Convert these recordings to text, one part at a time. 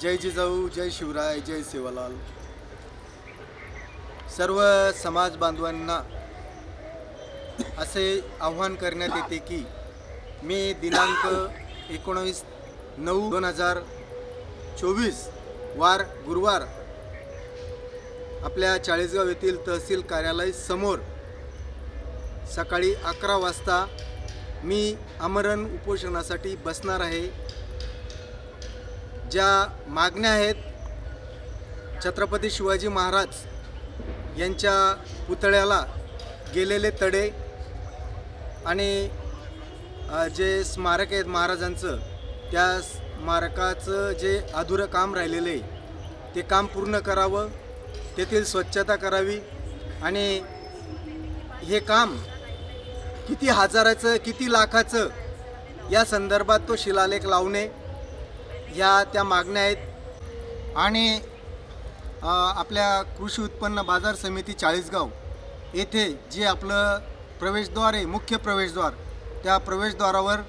जय जिजाऊ जय शिवराय जय सेवालाल. सर्व समाज बांधवांना असे आव्हान करण्यात येते की मी दिनांक एकोणावीस नऊ दोन हजार चोवीस वार गुरुवार आपल्या चाळीसगाव येथील तहसील कार्यालय समोर सकाळी अकरा वाजता मी आमरण उपोषणासाठी बसणार आहे. ज्या मागण्या आहेत छत्रपती शिवाजी महाराज यांच्या पुतळ्याला गेलेले तडे आणि जे स्मारक आहेत महाराजांचं त्या स्मारकाचं जे अधुरं काम राहिलेलं आहे ते काम पूर्ण करावं तेथील स्वच्छता करावी आणि हे काम किती हजाराचं किती लाखाचं या संदर्भात तो शिलालेख लावणे ह्या त्या मागण्या आहेत. आणि आपल्या कृषी उत्पन्न बाजार समिती चाळीसगाव येथे जे आपलं प्रवेशद्वार आहे मुख्य प्रवेशद्वार त्या प्रवेशद्वारावर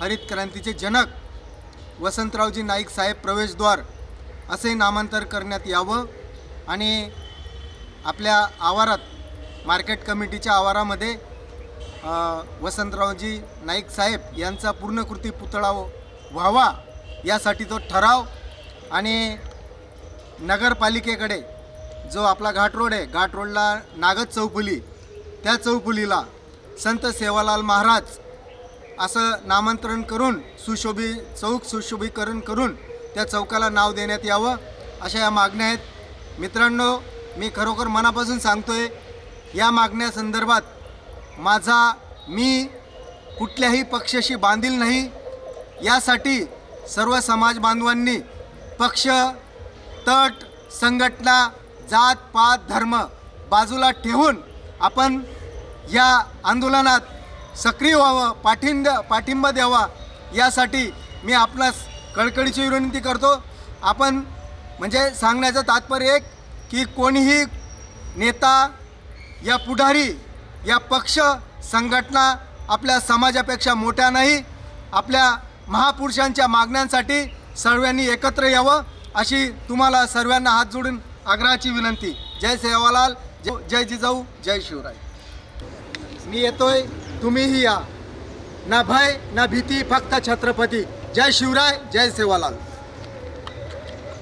हरित क्रांतीचे जनक वसंतरावजी नाईक साहेब प्रवेशद्वार असे नामांतर करण्यात यावं आणि आपल्या आवारात मार्केट कमिटीच्या आवारामध्ये वसंतरावजी नाईक साहेब यांचा पूर्णकृती पुतळा व्हावा यासाठी तो ठराव आणि नगरपालिकेकडे जो आपला घाट रोड आहे घाट रोडला नागद चौफुली त्या चौफुलीला संत सेवालाल महाराज असं नामांतरण करून सुशोभी चौक सुशोभीकरण करून त्या चौकाला नाव देण्यात यावं अशा या मागण्या आहेत. मित्रांनो मी खरोखर मनापासून सांगतो आहे या मागण्यासंदर्भात माझा मी कुठल्याही पक्षाशी बांधील नाही. यासाठी सर्व समाज बांधवांनी पक्ष तट संघटना जात पात धर्म बाजूला ठेवून आपण या आंदोलनात सक्रिय व्हावं पाठिंब पाठिंबा द्यावा यासाठी मी आपणास कळकळीची विनंती करतो. आपण म्हणजे सांगण्याचं तात्पर्य एक की कोणीही नेता या पुढारी या पक्ष संघटना आपल्या समाजापेक्षा मोठ्या नाही आपल्या महापुरुषांच्या मागण्यांसाठी सर्वांनी एकत्र यावं अशी तुम्हाला सर्वांना हात जोडून आग्रहाची विनंती. जय सेवालाल जय जिजाऊ जय शिवराय. मी येतोय तुम्हीही या. ना भय ना भीती फक्त छत्रपती. जय शिवराय जय सेवालाल.